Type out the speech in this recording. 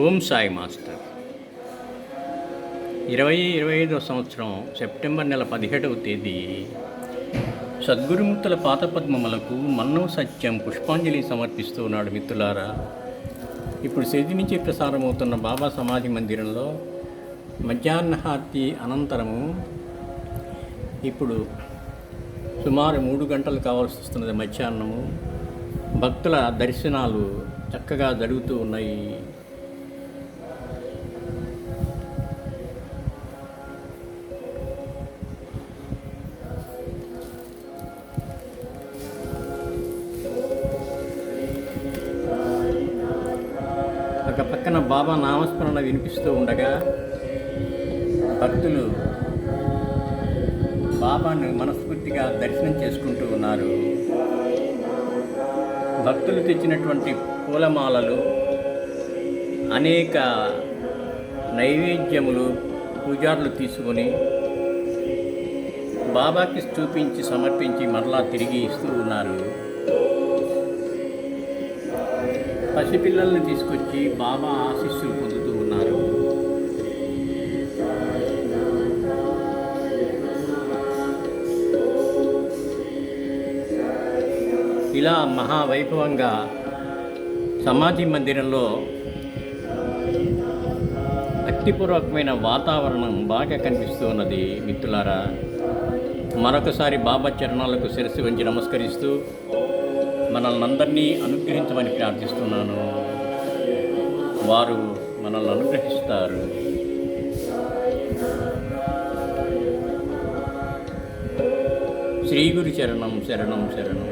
Om Sai master. ఇరవై ఇరవై ఐదవ సంవత్సరం సెప్టెంబర్ నెల పదిహేడవ తేదీ. సద్గురుముక్తుల పాతపద్మములకు మన్నవ సత్యం పుష్పాంజలి సమర్పిస్తూ ఉన్నాడు మిత్రులారా. ఇప్పుడు సెది నుంచి ప్రసారమవుతున్న బాబా సమాధి మందిరంలో మధ్యాహ్నహారతి అనంతరము ఇప్పుడు సుమారు మూడు గంటలు కావాల్సి వస్తున్నది మధ్యాహ్నము. భక్తుల దర్శనాలు చక్కగా జరుగుతూ ఉన్నాయి. ఒక పక్కన బాబా నామస్మరణ వినిపిస్తూ ఉండగా భక్తులు బాబాను మనస్ఫూర్తిగా దర్శనం చేసుకుంటూ ఉన్నారు. భక్తులు తెచ్చినటువంటి పూలమాలలు అనేక నైవేద్యములు పూజారులు తీసుకొని బాబాకి చూపించి సమర్పించి మరలా తిరిగి ఇస్తూ ఉన్నారు. పసిపిల్లల్ని తీసుకొచ్చి బాబా ఆశీస్సులు పొందుతూ ఉన్నారు. ఇలా మహావైభవంగా సమాధి మందిరంలో భక్తిపూర్వకమైన వాతావరణం బాగా కనిపిస్తూ ఉన్నది మిత్రులారా. మరొకసారి బాబా చరణాలకు శిరస్సు వంచి నమస్కరిస్తూ మనల్ని అందరినీ అనుగ్రహించమని ప్రార్థిస్తున్నాను. వారు మనల్ని అనుగ్రహిస్తారు. శ్రీ గురు చరణం శరణం శరణం.